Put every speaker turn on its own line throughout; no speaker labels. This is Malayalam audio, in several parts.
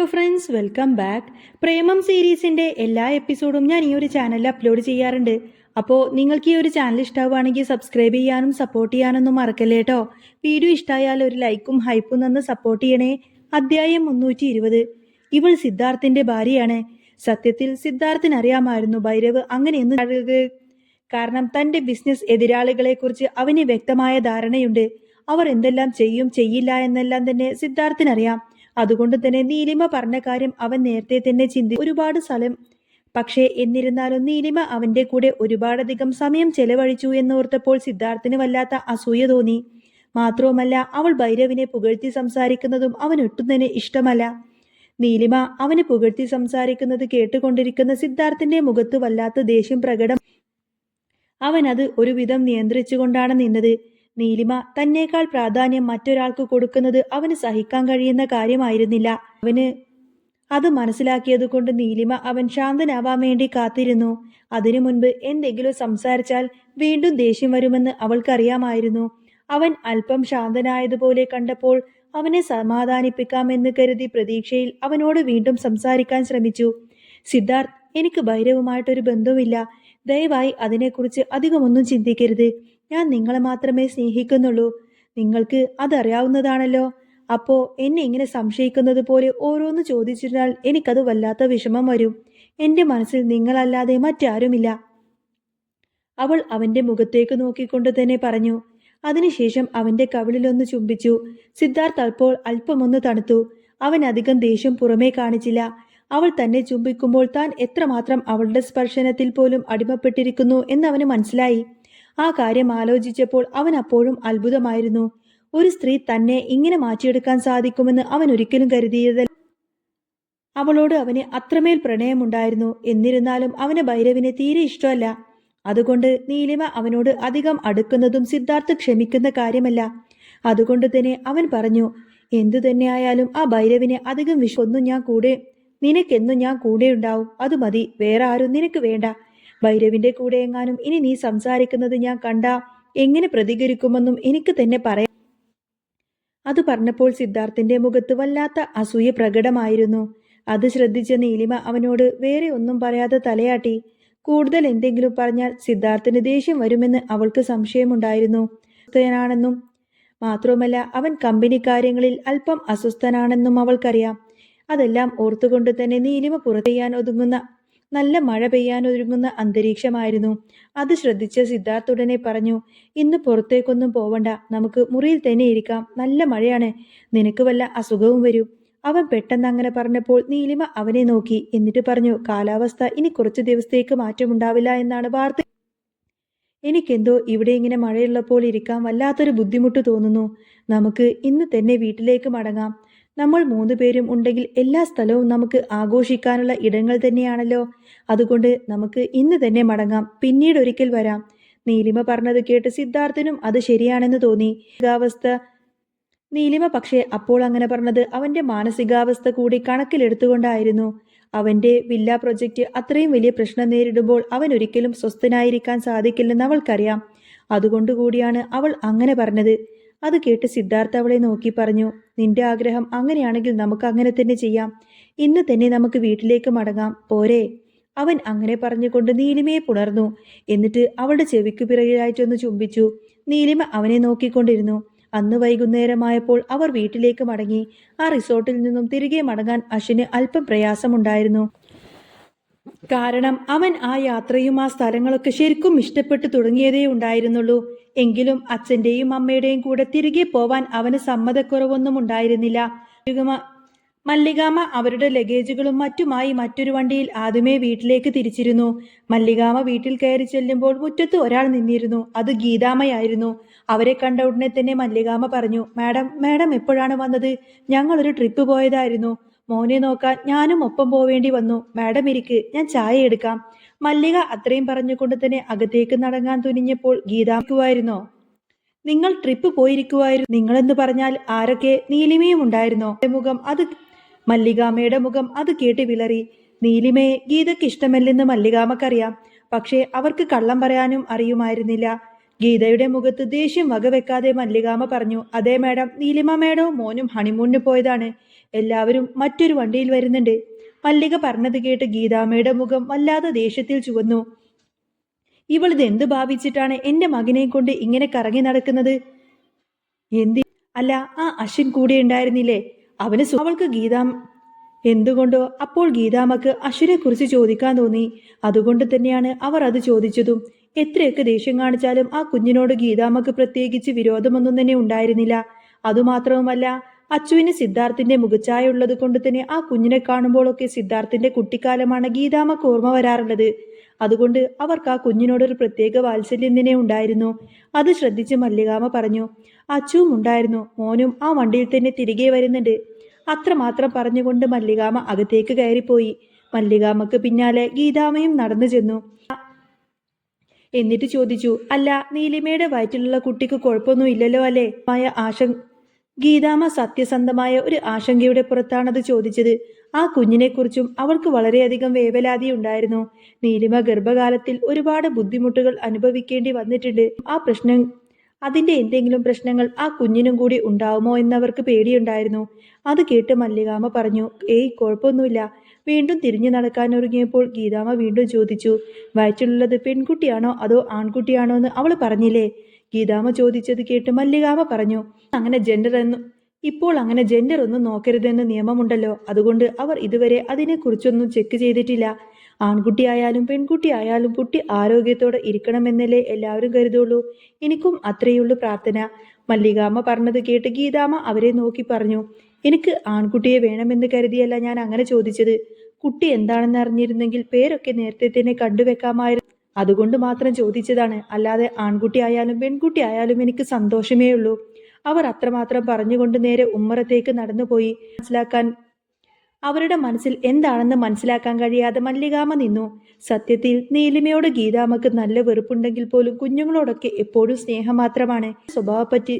Hello friends welcome back. Premam സീരീസിന്റെ എല്ലാ എപ്പിസോഡും ഞാൻ ഈ ഒരു ചാനലിൽ അപ്ലോഡ് ചെയ്യാറുണ്ട്. അപ്പോൾ നിങ്ങൾക്ക് ഈ ഒരു ചാനൽ ഇഷ്ടമാവുകയാണെങ്കിൽ സബ്സ്ക്രൈബ് ചെയ്യാനും സപ്പോർട്ട് ചെയ്യാനൊന്നും മറക്കല്ലേ കേട്ടോ വീഡിയോ ഇഷ്ടമായാൽ ഒരു ലൈക്കും ഹൈപ്പും തന്ന് സപ്പോർട്ട് ചെയ്യണേ. അധ്യായം മുന്നൂറ്റി ഇരുപത്. ഇവൾ സിദ്ധാർത്ഥിന്റെ ഭാര്യയാണ്. സത്യത്തിൽ സിദ്ധാർത്ഥിന് അറിയാമായിരുന്നു ഭൈരവ് അങ്ങനെയൊന്നും. കാരണം തന്റെ ബിസിനസ് എതിരാളികളെക്കുറിച്ച് അവന് വ്യക്തമായ ധാരണയുണ്ട്. അവർ എന്തെല്ലാം ചെയ്യും ചെയ്യില്ല എന്നെല്ലാം തന്നെ സിദ്ധാർത്ഥിനറിയാം. അതുകൊണ്ട് തന്നെ നീലിമ പറഞ്ഞ കാര്യം അവൻ നേരത്തെ തന്നെ ചിന്തി ഒരുപാട് സ്ഥലം. പക്ഷേ എന്നിരുന്നാലും നീലിമ അവന്റെ കൂടെ ഒരുപാടധികം സമയം ചെലവഴിച്ചു എന്നോർത്തപ്പോൾ സിദ്ധാർത്ഥിന് വല്ലാത്ത അസൂയ തോന്നി. മാത്രവുമല്ല അവൾ ഭൈരവിനെ പുകഴ്ത്തി സംസാരിക്കുന്നതും അവൻ ഒട്ടും തന്നെ ഇഷ്ടമല്ല. നീലിമ അവനെ പുകഴ്ത്തി സംസാരിക്കുന്നത് കേട്ടുകൊണ്ടിരിക്കുന്ന സിദ്ധാർത്ഥിന്റെ മുഖത്ത് വല്ലാത്ത ദേഷ്യം പ്രകടം അവൻ അത് ഒരുവിധം നിയന്ത്രിച്ചുകൊണ്ടാണ് നിന്നത്. നീലിമ തന്നേക്കാൾ പ്രാധാന്യം മറ്റൊരാൾക്ക് കൊടുക്കുന്നത് അവന് സഹിക്കാൻ കഴിയുന്ന കാര്യമായിരുന്നില്ല. അവന് അത് മനസ്സിലാക്കിയത് കൊണ്ട് നീലിമ അവൻ ശാന്തനാവാൻ വേണ്ടി കാത്തിരുന്നു. അതിനു മുൻപ് എന്തെങ്കിലും സംസാരിച്ചാൽ വീണ്ടും ദേഷ്യം വരുമെന്ന് അവൾക്കറിയാമായിരുന്നു. അവൻ അല്പം ശാന്തനായതുപോലെ കണ്ടപ്പോൾ അവനെ സമാധാനിപ്പിക്കാമെന്ന് കരുതി പ്രതീക്ഷയിൽ അവനോട് വീണ്ടും സംസാരിക്കാൻ ശ്രമിച്ചു. സിദ്ധാർത്ഥ് എനിക്ക് ഭൈരവുമായിട്ടൊരു ബന്ധവുമില്ല. ദയവായി അതിനെക്കുറിച്ച് അധികമൊന്നും ചിന്തിക്കരുത്. ഞാൻ നിങ്ങളെ മാത്രമേ സ്നേഹിക്കുന്നുള്ളൂ. നിങ്ങൾക്ക് അതറിയാവുന്നതാണല്ലോ. അപ്പോ എന്നെ ഇങ്ങനെ സംശയിക്കുന്നത് പോലെ ഓരോന്ന് ചോദിച്ചിരുന്നാൽ എനിക്കത് വല്ലാത്ത വിഷമം വരും. എന്റെ മനസ്സിൽ നിങ്ങളല്ലാതെ മറ്റാരുമില്ല. അവൾ അവന്റെ മുഖത്തേക്ക് നോക്കിക്കൊണ്ട് തന്നെ പറഞ്ഞു. അതിനുശേഷം അവന്റെ കവിളിലൊന്ന് ചുംബിച്ചു. സിദ്ധാർത്ഥ് അപ്പോൾ അല്പമൊന്ന് തണുത്തു. അവൻ അധികം ദേഷ്യം പുറമേ കാണിച്ചില്ല. അവൾ തന്നെ ചുംബിക്കുമ്പോൾ താൻ എത്രമാത്രം അവളുടെ സ്പർശനത്തിൽ പോലും അടിമപ്പെട്ടിരിക്കുന്നു എന്നവന് മനസ്സിലായി. ആ കാര്യം ആലോചിച്ചപ്പോൾ അവൻ അപ്പോഴും അത്ഭുതമായിരുന്നു. ഒരു സ്ത്രീ തന്നെ ഇങ്ങനെ മാറ്റിയെടുക്കാൻ സാധിക്കുമെന്ന് അവൻ ഒരിക്കലും കരുതിയതല്ല. അവളോട് അവന് അത്രമേൽ പ്രണയമുണ്ടായിരുന്നു. എന്നിരുന്നാലും അവന് ഭൈരവിനെ തീരെ ഇഷ്ടമല്ല. അതുകൊണ്ട് നീലിമ അവനോട് അധികം അടുക്കുന്നതും സിദ്ധാർത്ഥ് ക്ഷമിക്കുന്ന കാര്യമല്ല. അതുകൊണ്ട് തന്നെ അവൻ പറഞ്ഞു എന്തു തന്നെയായാലും ആ ഭൈരവിനെ അധികം വിശ്വൊന്നും ഞാൻ കൂടെ നിനക്കെന്നും ഞാൻ കൂടെ ഉണ്ടാവും അത് മതി. വേറെ ആരും നിനക്ക് വേണ്ട. ഭൈരവിന്റെ കൂടെ എങ്ങാനും ഇനി നീ സംസാരിക്കുന്നത് ഞാൻ കണ്ട എങ്ങനെ പ്രതികരിക്കുമെന്നും എനിക്ക് തന്നെ പറയാം. അത് പറഞ്ഞപ്പോൾ സിദ്ധാർത്ഥിന്റെ മുഖത്ത് വല്ലാത്ത അസൂയ പ്രകടമായിരുന്നു. അത് ശ്രദ്ധിച്ച നീലിമ അവനോട് വേറെ ഒന്നും പറയാതെ തലയാട്ടി. കൂടുതൽ എന്തെങ്കിലും പറഞ്ഞാൽ സിദ്ധാർത്ഥിന് ദേഷ്യം വരുമെന്ന് അവൾക്ക് സംശയമുണ്ടായിരുന്നു. അസ്വസ്ഥനാണെന്നും മാത്രവുമല്ല അവൻ കമ്പനി കാര്യങ്ങളിൽ അല്പം അസ്വസ്ഥനാണെന്നും അവൾക്കറിയാം. അതെല്ലാം ഓർത്തുകൊണ്ട് തന്നെ നീലിമ പുറത്തെയ്യാൻ ഒതുങ്ങുന്ന നല്ല മഴ പെയ്യാനൊരുങ്ങുന്ന അന്തരീക്ഷമായിരുന്നു. അത് ശ്രദ്ധിച്ച സിദ്ധാർത്ഥ് ഉടനെ പറഞ്ഞു ഇന്ന് പുറത്തേക്കൊന്നും പോവണ്ട. നമുക്ക് മുറിയിൽ തന്നെ ഇരിക്കാം. നല്ല മഴയാണ്. നിനക്ക് വല്ല അസുഖവും വരും. അവൻ പെട്ടെന്ന് അങ്ങനെ പറഞ്ഞപ്പോൾ നീലിമ അവനെ നോക്കി. എന്നിട്ട് പറഞ്ഞു കാലാവസ്ഥ ഇനി കുറച്ച് ദിവസത്തേക്ക് മാറ്റമുണ്ടാവില്ല എന്നാണ് വാർത്ത. എനിക്കെന്തോ ഇവിടെ ഇങ്ങനെ മഴയുള്ളപ്പോൾ ഇരിക്കാൻ വല്ലാത്തൊരു ബുദ്ധിമുട്ട് തോന്നുന്നു. നമുക്ക് ഇന്ന് തന്നെ വീട്ടിലേക്ക് മടങ്ങാം. നമ്മൾ മൂന്ന് പേരും ഉണ്ടെങ്കിൽ എല്ലാ സ്ഥലവും നമുക്ക് ആഘോഷിക്കാനുള്ള ഇടങ്ങൾ തന്നെയാണല്ലോ. അതുകൊണ്ട് നമുക്ക് ഇന്ന് തന്നെ മടങ്ങാം. പിന്നീട് ഒരിക്കൽ വരാം. നീലിമ പറഞ്ഞത് കേട്ട് സിദ്ധാർത്ഥനും അത് ശരിയാണെന്ന് തോന്നി. മാനസികാവസ്ഥ. നീലിമ പക്ഷേ അപ്പോൾ അങ്ങനെ പറഞ്ഞത് അവന്റെ മാനസികാവസ്ഥ കൂടി കണക്കിലെടുത്തുകൊണ്ടായിരുന്നു. അവന്റെ വില്ല പ്രൊജക്റ്റ് അത്രയും വലിയ പ്രശ്നം നേരിടുമ്പോൾ അവൻ ഒരിക്കലും സ്വസ്ഥനായിരിക്കാൻ സാധിക്കില്ലെന്ന് അവൾക്കറിയാം. അതുകൊണ്ടുകൂടിയാണ് അവൾ അങ്ങനെ പറഞ്ഞത്. അത് കേട്ട് സിദ്ധാർത്ഥ അവളെ നോക്കി പറഞ്ഞു നിന്റെ ആഗ്രഹം അങ്ങനെയാണെങ്കിൽ നമുക്ക് അങ്ങനെ തന്നെ ചെയ്യാം. ഇന്ന് തന്നെ നമുക്ക് വീട്ടിലേക്ക് മടങ്ങാം. പോരെ. അവൻ അങ്ങനെ പറഞ്ഞുകൊണ്ട് നീലിമയെ പുണർന്നു. എന്നിട്ട് അവളുടെ ചെവിക്കു പിറകിലായിട്ടൊന്ന് ചുംബിച്ചു. നീലിമ അവനെ നോക്കിക്കൊണ്ടിരുന്നു. അന്ന് വൈകുന്നേരമായപ്പോൾ അവർ വീട്ടിലേക്ക് മടങ്ങി. ആ റിസോർട്ടിൽ നിന്നും തിരികെ മടങ്ങാൻ അശ്വിന് അല്പം പ്രയാസമുണ്ടായിരുന്നു. കാരണം അവൻ ആ യാത്രയും ആ സ്ഥലങ്ങളൊക്കെ ശരിക്കും ഇഷ്ടപ്പെട്ടു തുടങ്ങിയതേ ഉണ്ടായിരുന്നുള്ളൂ. എങ്കിലും അച്ഛന്റെയും അമ്മയുടെയും കൂടെ തിരികെ പോവാൻ അവന് സമ്മതക്കുറവൊന്നും ഉണ്ടായിരുന്നില്ല. മല്ലികാമ- അവരുടെ ലഗേജുകളും മറ്റുമായി മറ്റൊരു വണ്ടിയിൽ ആദ്യമേ വീട്ടിലേക്ക് തിരിച്ചിരുന്നു. മല്ലികാമ വീട്ടിൽ കയറി ചെല്ലുമ്പോൾ മുറ്റത്ത് ഒരാൾ നിന്നിരുന്നു. അത് ഗീതാമയായിരുന്നു അവരെ കണ്ട ഉടനെ തന്നെ മല്ലികാമ പറഞ്ഞു മാഡം മാഡം എപ്പോഴാണ് വന്നത്? ഞങ്ങളൊരു ട്രിപ്പ് പോയതായിരുന്നു. മോനെ നോക്കാൻ ഞാനും ഒപ്പം പോവേണ്ടി വന്നു. മാഡം ഇരിക്ക് ഞാൻ ചായ എടുക്കാം. മല്ലിക അത്രയും പറഞ്ഞുകൊണ്ട് തന്നെ അകത്തേക്ക് നടങ്ങാൻ തുനിഞ്ഞപ്പോൾ ഗീതാക്കുമായിരുന്നോ നിങ്ങൾ ട്രിപ്പ് പോയിരിക്കുവായിരുന്നു. നിങ്ങളെന്ന് പറഞ്ഞാൽ ആരൊക്കെ? നീലിമയും ഉണ്ടായിരുന്നോ? മുഖം അത് മല്ലികാമയുടെ മുഖം അത് കേട്ട് വിളറി. നീലിമയെ ഗീതയ്ക്ക് ഇഷ്ടമല്ലെന്ന് മല്ലികാമക്കറിയാം പക്ഷേ അവർക്ക് കള്ളം പറയാനും അറിയുമായിരുന്നില്ല. ഗീതയുടെ മുഖത്ത് ദേഷ്യം വകവെക്കാതെ മല്ലികാമ പറഞ്ഞു അതേ മാഡം നീലിമ മാഡവും മോനും ഹണിമൂണിന് പോയതാണ്. എല്ലാവരും മറ്റൊരു വണ്ടിയിൽ വരുന്നുണ്ട്. മല്ലിക പറഞ്ഞത് കേട്ട് ഗീതാമ്മയുടെ മുഖം വല്ലാതെ ദേഷ്യത്തിൽ ചുവന്നു. ഇവളിത് എന്ത് ഭാവിച്ചിട്ടാണ് എന്റെ മകനെ കൊണ്ട് ഇങ്ങനെ കറങ്ങി നടക്കുന്നത്? എന്തി? അല്ല ആ അശ്വിൻ കൂടെ ഉണ്ടായിരുന്നില്ലേ. അവന് അവൾക്ക് ഗീതാം എന്തുകൊണ്ടോ അപ്പോൾ ഗീതാമ്മക്ക് അശ്വിനെ കുറിച്ച് ചോദിക്കാൻ തോന്നി. അതുകൊണ്ട് തന്നെയാണ് അവർ അത് ചോദിച്ചതും. എത്രയൊക്കെ ദേഷ്യം കാണിച്ചാലും ആ കുഞ്ഞിനോട് ഗീതാമ്മക്ക് പ്രത്യേകിച്ച് വിരോധമൊന്നും തന്നെ ഉണ്ടായിരുന്നില്ല. അതുമാത്രവുമല്ല അച്ചുവിന് സിദ്ധാർത്ഥിന്റെ മുഖച്ഛായ ഉള്ളത് കൊണ്ട് തന്നെ ആ കുഞ്ഞിനെ കാണുമ്പോഴൊക്കെ സിദ്ധാർത്ഥിന്റെ കുട്ടിക്കാലമാണ് ഗീതാമ്മക്ക് ഓർമ്മ വരാറുള്ളത്. അതുകൊണ്ട് അവർക്ക് ആ കുഞ്ഞിനോടൊരു പ്രത്യേക വാത്സല്യം തന്നെ ഉണ്ടായിരുന്നു. അത് ശ്രദ്ധിച്ച് മല്ലികാമ പറഞ്ഞു അച്ചുവും ഉണ്ടായിരുന്നു. മോനും ആ വണ്ടിയിൽ തന്നെ തിരികെ വരുന്നുണ്ട്. അത്രമാത്രം പറഞ്ഞുകൊണ്ട് മല്ലികാമ അകത്തേക്ക് കയറിപ്പോയി. മല്ലികാമക്ക് പിന്നാലെ ഗീതാമയും നടന്നു ചെന്നു. എന്നിട്ട് ചോദിച്ചു അല്ല നീലിമയുടെ വയറ്റിലുള്ള കുട്ടിക്ക് കുഴപ്പമൊന്നും ഇല്ലല്ലോ അല്ലേ? മായ ആശ ഗീതാമ സത്യസന്ധമായ ഒരു ആശങ്കയുടെ പുറത്താണത് ചോദിച്ചത്. ആ കുഞ്ഞിനെക്കുറിച്ചും അവൾക്ക് വളരെയധികം വേവലാതി ഉണ്ടായിരുന്നു നീലിമ ഗർഭകാലത്തിൽ ഒരുപാട് ബുദ്ധിമുട്ടുകൾ അനുഭവിക്കേണ്ടി വന്നിട്ടുണ്ട്. ആ പ്രശ്നം അതിന്റെ എന്തെങ്കിലും പ്രശ്നങ്ങൾ ആ കുഞ്ഞിനും കൂടി ഉണ്ടാവുമോ എന്നവർക്ക് പേടിയുണ്ടായിരുന്നു. അത് കേട്ട് മല്ലികാമ പറഞ്ഞു ഏയ് കുഴപ്പമൊന്നുമില്ല. വീണ്ടും തിരിഞ്ഞു നടക്കാൻ ഒരുങ്ങിയപ്പോൾ ഗീതാമ വീണ്ടും ചോദിച്ചു വയറ്റിലുള്ളത് പെൺകുട്ടിയാണോ അതോ ആൺകുട്ടിയാണോ എന്ന് അവൾ പറഞ്ഞില്ലേ? ഗീതാമ ചോദിച്ചത് കേട്ട് മല്ലികാമ പറഞ്ഞു അങ്ങനെ ജെൻഡർ എന്ന് ഇപ്പോൾ അങ്ങനെ ജെൻഡർ ഒന്നും നോക്കരുതെന്ന് നിയമമുണ്ടല്ലോ. അതുകൊണ്ട് അവർ ഇതുവരെ അതിനെക്കുറിച്ചൊന്നും ചെക്ക് ചെയ്തിട്ടില്ല. ആൺകുട്ടിയായാലും പെൺകുട്ടിയായാലും കുട്ടി ആരോഗ്യത്തോടെ ഇരിക്കണമെന്നല്ലേ എല്ലാവരും കരുതുള്ളൂ. എനിക്കും അത്രയുള്ളൂ പ്രാർത്ഥന. മല്ലികാമ്മ പറഞ്ഞത് കേട്ട് ഗീതാമ്മ അവരെ നോക്കി പറഞ്ഞു എനിക്ക് ആൺകുട്ടിയെ വേണമെന്ന് കരുതിയല്ല ഞാൻ അങ്ങനെ ചോദിച്ചത്. കുട്ടി എന്താണെന്ന് അറിഞ്ഞിരുന്നെങ്കിൽ പേരൊക്കെ നേരത്തെ തന്നെ കണ്ടുവെക്കാമായിരുന്നു. അതുകൊണ്ട് മാത്രം ചോദിച്ചതാണ്. അല്ലാതെ ആൺകുട്ടി ആയാലും പെൺകുട്ടി ആയാലും എനിക്ക് സന്തോഷമേ ഉള്ളൂ. അവർ അത്രമാത്രം പറഞ്ഞുകൊണ്ട് നേരെ ഉമ്മറത്തേക്ക് നടന്നുപോയി. മനസ്സിലാക്കാൻ അവരുടെ മനസ്സിൽ എന്താണെന്ന് മനസ്സിലാക്കാൻ കഴിയാതെ മല്ലികാമ നിന്നു. സത്യത്തിൽ നീലിമയോട് ഗീതാമ്മക്ക് നല്ല വെറുപ്പുണ്ടെങ്കിൽ പോലും കുഞ്ഞുങ്ങളോടൊക്കെ എപ്പോഴും സ്നേഹം മാത്രമാണ്. സ്വഭാവപ്പറ്റി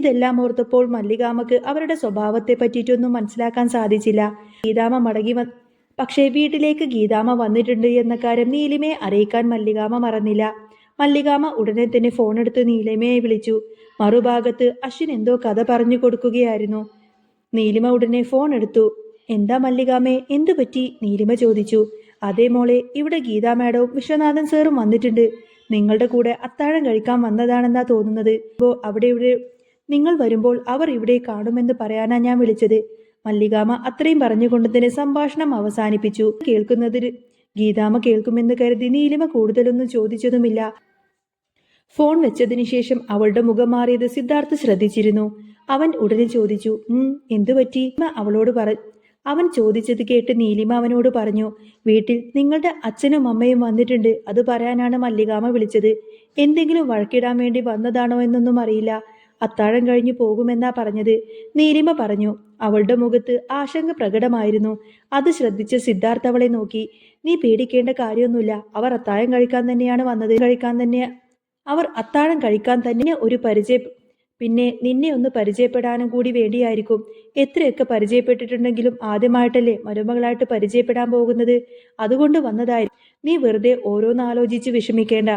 ഇതെല്ലാം ഓർത്തപ്പോൾ മല്ലികാമക്ക് അവരുടെ സ്വഭാവത്തെ പറ്റിയിട്ടൊന്നും മനസ്സിലാക്കാൻ സാധിച്ചില്ല. ഗീതാമ മടങ്ങി വ പക്ഷേ വീട്ടിലേക്ക് ഗീതാമ വന്നിട്ടുണ്ട് എന്ന കാര്യം നീലിമയെ അറിയിക്കാൻ മല്ലികാമ മറന്നില്ല. മല്ലികാമ ഉടനെ തന്നെ ഫോണെടുത്ത് നീലിമയെ വിളിച്ചു. മറുഭാഗത്ത് അശ്വിൻ എന്തോ കഥ പറഞ്ഞു കൊടുക്കുകയായിരുന്നു. നീലിമ ഉടനെ ഫോൺ എടുത്തു എന്താ മല്ലികാമേ എന്തു പറ്റി? നീലിമ ചോദിച്ചു. അതേ മോളെ ഇവിടെ ഗീതാ മാഡവും വിശ്വനാഥൻ സാറും വന്നിട്ടുണ്ട്. നിങ്ങളുടെ കൂടെ അത്താഴം കഴിക്കാൻ വന്നതാണെന്നാ തോന്നുന്നത്. ഇപ്പോ അവിടെ ഇവിടെ നിങ്ങൾ വരുമ്പോൾ അവർ ഇവിടെ കാണുമെന്ന് പറയാനാ ഞാൻ വിളിച്ചത്. മല്ലികാമ അത്രയും പറഞ്ഞുകൊണ്ട് തന്നെ സംഭാഷണം അവസാനിപ്പിച്ചു. കേൾക്കുന്നതിന് ഗീതാമ കേൾക്കുമെന്ന് കരുതി നീലിമ കൂടുതലൊന്നും ചോദിച്ചതുമില്ല. ഫോൺ വെച്ചതിനു ശേഷം അവളുടെ മുഖം മാറിയത് സിദ്ധാർത്ഥ് ശ്രദ്ധിച്ചിരുന്നു. അവൻ ഉടനെ ചോദിച്ചു ഉം എന്തു പറ്റി? അവളോട് പറ അവൻ ചോദിച്ചത് കേട്ട് നീലിമ അവനോട് പറഞ്ഞു വീട്ടിൽ നിങ്ങളുടെ അച്ഛനും അമ്മയും വന്നിട്ടുണ്ട്. അത് പറയാനാണ് മല്ലികാമ വിളിച്ചത്. എന്തെങ്കിലും വഴക്കിടാൻ വേണ്ടി വന്നതാണോ എന്നൊന്നും അറിയില്ല. അത്താഴം കഴിഞ്ഞു പോകുമെന്നാ പറഞ്ഞത്. നീലിമ പറഞ്ഞു അവളുടെ മുഖത്ത് ആശങ്ക പ്രകടമായിരുന്നു. അത് ശ്രദ്ധിച്ച് സിദ്ധാർത്ഥ അവളെ നോക്കി. നീ പേടിക്കേണ്ട കാര്യമൊന്നുമില്ല. അവർ അത്താഴം കഴിക്കാൻ തന്നെയാണ് വന്നത്. കഴിക്കാൻ തന്നെ അവർ അത്താഴം കഴിക്കാൻ തന്നെ ഒരു പരിചയ പിന്നെ നിന്നെ ഒന്ന് പരിചയപ്പെടാനും കൂടി വേണ്ടിയായിരിക്കും. എത്രയൊക്കെ പരിചയപ്പെട്ടിട്ടുണ്ടെങ്കിലും ആദ്യമായിട്ടല്ലേ മരുമകളായിട്ട് പരിചയപ്പെടാൻ പോകുന്നത്? അതുകൊണ്ട് വന്നതായി. നീ വെറുതെ ഓരോന്നാലോചിച്ച് വിഷമിക്കേണ്ട.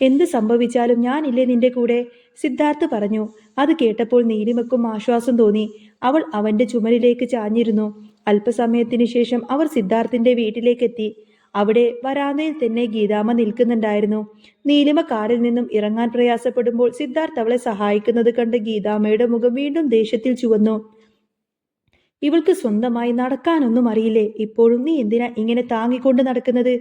എന്ത് സംഭവിച്ചാലും ഞാനില്ലേ നിന്റെ കൂടെ? സിദ്ധാർത്ഥ് പറഞ്ഞു. അത് കേട്ടപ്പോൾ നീലിമക്കും ആശ്വാസം തോന്നി. അവൾ അവന്റെ ചുമലിലേക്ക് ചാഞ്ഞിരുന്നു. അല്പസമയത്തിന് ശേഷം അവർ സിദ്ധാർത്ഥിന്റെ വീട്ടിലേക്കെത്തി. അവിടെ വരാന്തയിൽ തന്നെ ഗീതാമ്മ നിൽക്കുന്നുണ്ടായിരുന്നു. നീലിമ കാറിൽ നിന്നും ഇറങ്ങാൻ പ്രയാസപ്പെടുമ്പോൾ സിദ്ധാർത്ഥ് അവളെ സഹായിക്കുന്നത് കണ്ട് ഗീതാമ്മയുടെ മുഖം വീണ്ടും ദേഷ്യത്തിൽ ചുവന്നു. ഇവൾക്ക് സ്വന്തമായി നടക്കാനൊന്നും അറിയില്ലേ? ഇപ്പോഴും നീ എന്തിനാ ഇങ്ങനെ താങ്ങിക്കൊണ്ട് നടക്കുന്നത്?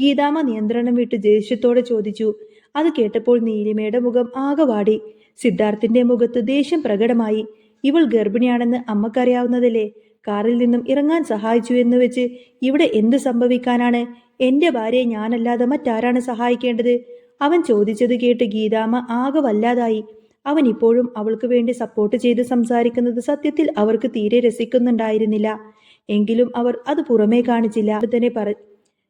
ഗീതാമ നിയന്ത്രണം വിട്ട് ദേഷ്യത്തോടെ ചോദിച്ചു. അത് കേട്ടപ്പോൾ നീലിമയുടെ മുഖം ആകവാടി സിദ്ധാർത്ഥിന്റെ മുഖത്ത് ദേഷ്യം പ്രകടമായി. ഇവൾ ഗർഭിണിയാണെന്ന് അമ്മക്കറിയാവുന്നതല്ലേ? കാറിൽ നിന്നും ഇറങ്ങാൻ സഹായിച്ചു എന്ന് വെച്ച് ഇവിടെ എന്ത് സംഭവിക്കാനാണ്? എന്റെ ഭാര്യയെ ഞാനല്ലാതെ മറ്റാരാണ് സഹായിക്കേണ്ടത്? അവൻ ചോദിച്ചത് കേട്ട് ഗീതാമ്മ ആകെ വല്ലാതായി. അവൻ ഇപ്പോഴും അവൾക്ക് വേണ്ടി സപ്പോർട്ട് ചെയ്ത് സംസാരിക്കുന്നത് സത്യത്തിൽ അവർക്ക് തീരെ രസിക്കുന്നുണ്ടായിരുന്നില്ല. എങ്കിലും അവർ അത് പുറമേ കാണിച്ചില്ല. തന്നെ പറ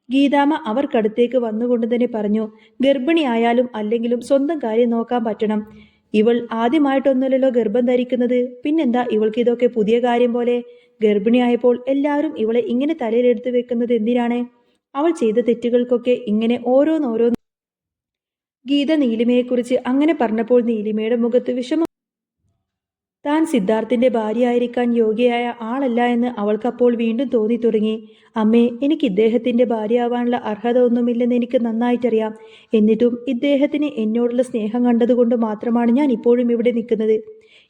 ഗീതാമ അവർക്കടുത്തേക്ക് വന്നുകൊണ്ട് തന്നെ പറഞ്ഞു ഗർഭിണിയായാലും അല്ലെങ്കിലും സ്വന്തം കാര്യം നോക്കാൻ പറ്റണം. ഇവൾ ആദ്യമായിട്ടൊന്നുമല്ലല്ലോ ഗർഭം ധരിക്കുന്നത്. പിന്നെന്താ ഇവൾക്ക് ഇതൊക്കെ പുതിയ കാര്യം പോലെ? ഗർഭിണിയായപ്പോൾ എല്ലാവരും ഇവളെ ഇങ്ങനെ തലയിലെടുത്ത് വെക്കുന്നത് എന്തിനാണ്? അവൾ ചെയ്ത തെറ്റുകൾക്കൊക്കെ ഇങ്ങനെ ഓരോന്നോരോന്ന് ഗീത നീലിമയെക്കുറിച്ച് അങ്ങനെ പറഞ്ഞപ്പോൾ നീലിമയുടെ മുഖത്ത് വിഷമം. താൻ സിദ്ധാർത്ഥിന്റെ ഭാര്യയായിരിക്കാൻ യോഗ്യയായ ആളല്ല എന്ന് അവൾക്കപ്പോൾ വീണ്ടും തോന്നി തുടങ്ങി അമ്മേ എനിക്ക് ഇദ്ദേഹത്തിന്റെ ഭാര്യയാവാനുള്ള അർഹത ഒന്നുമില്ലെന്ന് എനിക്ക് നന്നായിട്ടറിയാം. എന്നിട്ടും ഇദ്ദേഹത്തിന് എന്നോടുള്ള സ്നേഹം കണ്ടതുകൊണ്ട് മാത്രമാണ് ഞാൻ ഇപ്പോഴും ഇവിടെ നിൽക്കുന്നത്.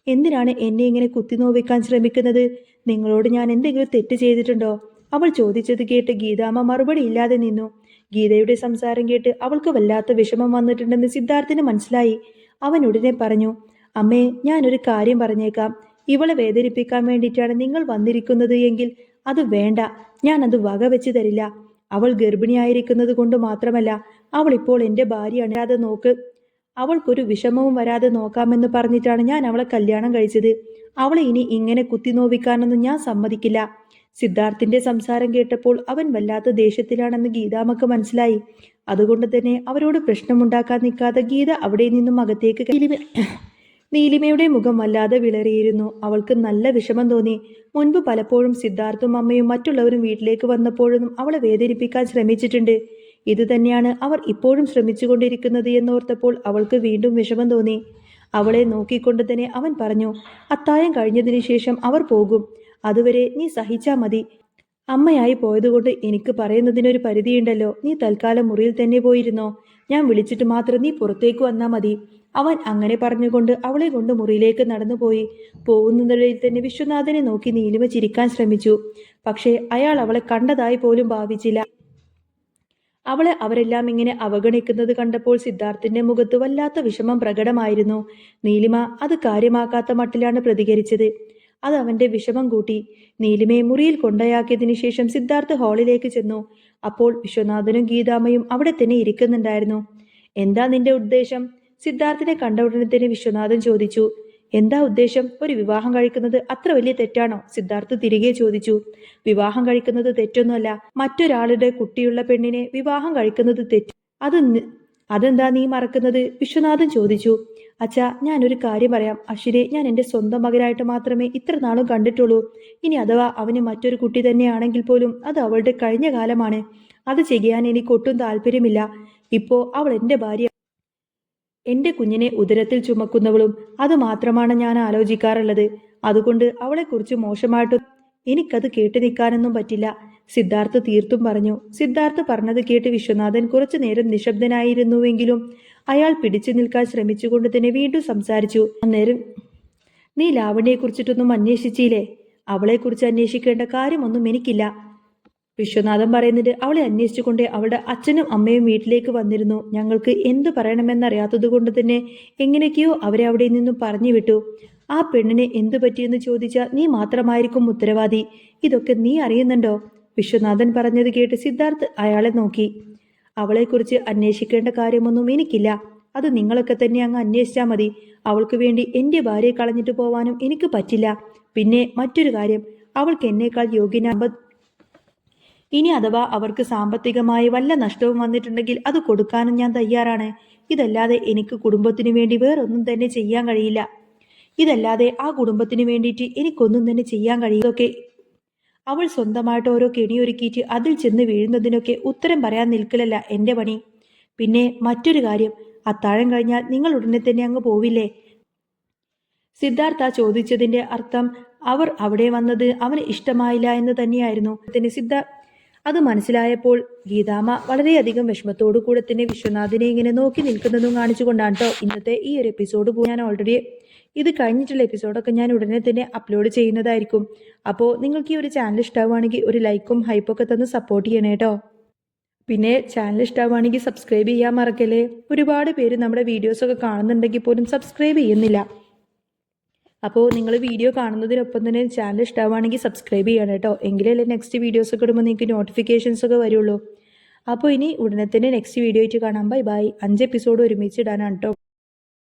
എന്തിനാണ് എന്നെ ഇങ്ങനെ കുത്തിനോവിക്കാൻ ശ്രമിക്കുന്നത്? നിങ്ങളോട് ഞാൻ എന്തെങ്കിലും തെറ്റ് ചെയ്തിട്ടുണ്ടോ? അവൾ ചോദിച്ചത് കേട്ട് ഗീതാമ്മ മറുപടി ഇല്ലാതെ നിന്നു. ഗീതയുടെ സംസാരം കേട്ട് അവൾക്ക് വല്ലാത്ത വിഷമം വന്നിട്ടുണ്ടെന്ന് സിദ്ധാർത്ഥിന് മനസ്സിലായി. അവൻ ഉടനെ പറഞ്ഞു അമ്മേ ഞാനൊരു കാര്യം പറഞ്ഞേക്കാം. ഇവളെ വേദനിപ്പിക്കാൻ വേണ്ടിയിട്ടാണ് നിങ്ങൾ വന്നിരിക്കുന്നത് എങ്കിൽ അത് വേണ്ട. ഞാൻ അത് വകവെച്ച് തരില്ല. അവൾ ഗർഭിണിയായിരിക്കുന്നത് കൊണ്ട് മാത്രമല്ല അവൾ ഇപ്പോൾ എന്റെ ഭാര്യയാണ് അത് നോക്ക്. അവൾക്കൊരു വിഷമവും വരാതെ നോക്കാമെന്ന് പറഞ്ഞിട്ടാണ് ഞാൻ അവളെ കല്യാണം കഴിച്ചത്. അവളെ ഇനി ഇങ്ങനെ കുത്തിനോവിക്കാനൊന്നും ഞാൻ സമ്മതിക്കില്ല. സിദ്ധാർത്ഥിന്റെ സംസാരം കേട്ടപ്പോൾ അവൻ വല്ലാത്ത ദേഷ്യത്തിലാണെന്ന് ഗീതാമ്മക്ക് മനസ്സിലായി. അതുകൊണ്ട് തന്നെ അവരോട് പ്രശ്നമുണ്ടാക്കാൻ നിൽക്കാതെ ഗീത അവിടെ നിന്നും അകത്തേക്ക് നീലിമയുടെ മുഖം വല്ലാതെ വിളറിയിരുന്നു. അവൾക്ക് നല്ല വിഷമം തോന്നി. മുൻപ് പലപ്പോഴും സിദ്ധാർത്ഥും അമ്മയും മറ്റുള്ളവരും വീട്ടിലേക്ക് വന്നപ്പോഴും അവളെ വേദനിപ്പിക്കാൻ ശ്രമിച്ചിട്ടുണ്ട്. ഇതുതന്നെയാണ് അവർ ഇപ്പോഴും ശ്രമിച്ചുകൊണ്ടിരിക്കുന്നത് എന്നോർത്തപ്പോൾ അവൾക്ക് വീണ്ടും വിഷമം തോന്നി. അവളെ നോക്കിക്കൊണ്ട് തന്നെ അവൻ പറഞ്ഞു അത്തായം കഴിഞ്ഞതിന് ശേഷം അവർ പോകും. അതുവരെ നീ സഹിച്ചാ മതി. അമ്മയായി പോയതുകൊണ്ട് എനിക്ക് പറയുന്നതിനൊരു പരിധിയുണ്ടല്ലോ. നീ തൽക്കാലം മുറിയിൽ തന്നെ പോയിരുന്നോ? ഞാൻ വിളിച്ചിട്ട് മാത്രം നീ പുറത്തേക്ക് വന്നാ മതി. അവൻ അങ്ങനെ പറഞ്ഞുകൊണ്ട് അവളെ കൊണ്ട് മുറിയിലേക്ക് നടന്നുപോയി. പോകുന്നതിനിടയിൽ തന്നെ വിശ്വനാഥനെ നോക്കി നീലിമ ചിരിക്കാൻ ശ്രമിച്ചു. പക്ഷേ അയാൾ അവളെ കണ്ടതായി പോലും ഭാവിച്ചില്ല. അവളെ അവരെല്ലാം ഇങ്ങനെ അവഗണിക്കുന്നത് കണ്ടപ്പോൾ സിദ്ധാർത്ഥിന്റെ മുഖത്ത് വല്ലാത്ത വിഷമം പ്രകടമായിരുന്നു. നീലിമ അത് കാര്യമാക്കാത്ത മട്ടിലാണ് പ്രതികരിച്ചത്. അത് അവന്റെ വിഷമം കൂട്ടി. നീലിമയെ മുറിയിൽ കൊണ്ടയാക്കിയതിനു ശേഷം സിദ്ധാർത്ഥ് ഹാളിലേക്ക് ചെന്നു. അപ്പോൾ വിശ്വനാഥനും ഗീതാമയും അവിടെ തന്നെ ഇരിക്കുന്നുണ്ടായിരുന്നു. എന്താ നിന്റെ ഉദ്ദേശം? സിദ്ധാർത്ഥിനെ കണ്ട ഉടനെ തന്നെ വിശ്വനാഥൻ ചോദിച്ചു. എന്താ ഉദ്ദേശം? ഒരു വിവാഹം കഴിക്കുന്നത് അത്ര വലിയ തെറ്റാണോ? സിദ്ധാർത്ഥ് തിരികെ ചോദിച്ചു. വിവാഹം കഴിക്കുന്നത് തെറ്റൊന്നുമല്ല. മറ്റൊരാളുടെ കുട്ടിയുള്ള പെണ്ണിനെ വിവാഹം കഴിക്കുന്നത് തെറ്റ്. അത് അതെന്താ നീ മറക്കുന്നത്? വിശ്വനാഥൻ ചോദിച്ചു. അച്ഛാ ഞാനൊരു കാര്യം പറയാം. അശ്വിനെ ഞാൻ എന്റെ സ്വന്തം മകനായിട്ട് മാത്രമേ ഇത്ര നാളും കണ്ടിട്ടുള്ളൂ. ഇനി അഥവാ അവന് മറ്റൊരു കുട്ടി തന്നെയാണെങ്കിൽ പോലും അത് അവളുടെ കഴിഞ്ഞ കാലമാണ്. അത് ചെയ്യാൻ എനിക്ക് ഒട്ടും താല്പര്യമില്ല. ഇപ്പോ അവൾ എന്റെ ഭാര്യ എന്റെ കുഞ്ഞിനെ ഉദരത്തിൽ ചുമക്കുന്നവളും അത് മാത്രമാണ് ഞാൻ ആലോചിക്കാറുള്ളത്. അതുകൊണ്ട് അവളെക്കുറിച്ച് മോശമായിട്ട് എനിക്കത് കേട്ടു നിൽക്കാനൊന്നും പറ്റില്ല. സിദ്ധാർത്ഥ് തീർത്തും പറഞ്ഞു. സിദ്ധാർത്ഥ് പറഞ്ഞത് കേട്ട് വിശ്വനാഥൻ കുറച്ചു നേരം നിശബ്ദനായിരുന്നുവെങ്കിലും അയാൾ പിടിച്ചു നിൽക്കാൻ ശ്രമിച്ചുകൊണ്ട് തന്നെ വീണ്ടും സംസാരിച്ചു. അന്നേരം നീ ലാവണ്യയെക്കുറിച്ചിട്ടൊന്നും അന്വേഷിച്ചില്ലേ? അവളെക്കുറിച്ച് അന്വേഷിക്കേണ്ട കാര്യമൊന്നും എനിക്കില്ല. വിശ്വനാഥൻ പറയുന്നത് അവളെ അന്വേഷിച്ചുകൊണ്ട് അവളുടെ അച്ഛനും അമ്മയും വീട്ടിലേക്ക് വന്നിരുന്നു. ഞങ്ങൾക്ക് എന്തു പറയണമെന്നറിയാത്തത് കൊണ്ട് തന്നെ എങ്ങനെയൊക്കെയോ അവരെ അവിടെ നിന്നും പറഞ്ഞു വിട്ടു. ആ പെണ്ണിനെ എന്തു പറ്റിയെന്ന് ചോദിച്ചാൽ നീ മാത്രമായിരിക്കും ഉത്തരവാദി. ഇതൊക്കെ നീ അറിയുന്നുണ്ടോ? വിശ്വനാഥൻ പറഞ്ഞത് കേട്ട് സിദ്ധാർത്ഥ് അയാളെ നോക്കി. അവളെക്കുറിച്ച് അന്വേഷിക്കേണ്ട കാര്യമൊന്നും എനിക്കില്ല. അത് നിങ്ങളൊക്കെ തന്നെ അങ്ങ് അന്വേഷിച്ചാൽ മതി. അവൾക്ക് വേണ്ടി എന്റെ ഭാര്യയെ കളഞ്ഞിട്ട് പോവാനും എനിക്ക് പറ്റില്ല. പിന്നെ മറ്റൊരു കാര്യം അവൾക്ക് എന്നേക്കാൾ യോഗ്യന ഇനി അഥവാ അവർക്ക് സാമ്പത്തികമായി വല്ല നഷ്ടവും വന്നിട്ടുണ്ടെങ്കിൽ അത് കൊടുക്കാനും ഞാൻ തയ്യാറാണ്. ഇതല്ലാതെ എനിക്ക് കുടുംബത്തിന് വേണ്ടി വേറൊന്നും തന്നെ ചെയ്യാൻ കഴിയില്ല. ഇതല്ലാതെ ആ കുടുംബത്തിന് വേണ്ടിയിട്ട് എനിക്കൊന്നും തന്നെ ചെയ്യാൻ കഴിയുമൊക്കെ അവൾ സ്വന്തമായിട്ട് ഓരോ കെണിയൊരുക്കിയിട്ട് അതിൽ ചെന്ന് വീഴുന്നതിനൊക്കെ ഉത്തരം പറയാൻ നിൽക്കലല്ല എന്റെ പണി. പിന്നെ മറ്റൊരു കാര്യം അത്താഴം കഴിഞ്ഞാൽ നിങ്ങൾ ഉടനെ തന്നെ അങ്ങ് പോവില്ലേ? സിദ്ധാർത്ഥ ചോദിച്ചതിന്റെ അർത്ഥം അവർ അവിടെ വന്നത് അവന് ഇഷ്ടമായില്ല എന്ന് തന്നെയായിരുന്നു. തന്നെ സിദ്ധ അത് മനസ്സിലായപ്പോൾ ഗീതാമ്മ വളരെയധികം വിഷമത്തോടു കൂടെ തന്നെ വിശ്വനാഥിനെ ഇങ്ങനെ നോക്കി നിൽക്കുന്നതും കാണിച്ചുകൊണ്ടാണ് കേട്ടോ ഇന്നത്തെ ഈ ഒരു എപ്പിസോഡ് ഞാൻ ഓൾറെഡി ഇത് കഴിഞ്ഞിട്ടുള്ള എപ്പിസോഡൊക്കെ ഞാൻ ഉടനെ തന്നെ അപ്ലോഡ് ചെയ്യുന്നതായിരിക്കും. അപ്പോൾ നിങ്ങൾക്ക് ഈ ഒരു ചാനൽ ഇഷ്ടമാവുകയാണെങ്കിൽ ഒരു ലൈക്കും ഹൈപ്പൊക്കെ തന്ന് സപ്പോർട്ട് ചെയ്യണേ കേട്ടോ പിന്നെ ചാനൽ ഇഷ്ടമാവുകയാണെങ്കിൽ സബ്സ്ക്രൈബ് ചെയ്യാൻ മറക്കല്ലേ? ഒരുപാട് പേര് നമ്മുടെ വീഡിയോസൊക്കെ കാണുന്നുണ്ടെങ്കിൽ പോലും സബ്സ്ക്രൈബ് ചെയ്യുന്നില്ല. അപ്പോൾ നിങ്ങൾ വീഡിയോ കാണുന്നതിനൊപ്പം തന്നെ ചാനൽ ഇഷ്ടമാവുകയാണെങ്കിൽ സബ്സ്ക്രൈബ് ചെയ്യണം കേട്ടോ എങ്കിലല്ലേ നെക്സ്റ്റ് വീഡിയോസ് ഒക്കെ ഇടുമ്പോൾ നിങ്ങൾക്ക് നോട്ടിഫിക്കേഷൻസ് ഒക്കെ വരുള്ളൂ. അപ്പോൾ ഇനി ഉടനെ തന്നെ നെക്സ്റ്റ് വീഡിയോ ആയിട്ട് കാണാം. ബൈ ബൈ അഞ്ച് എപ്പിസോഡ് ഒരുമിച്ച് ഇടാനാണ് കേട്ടോ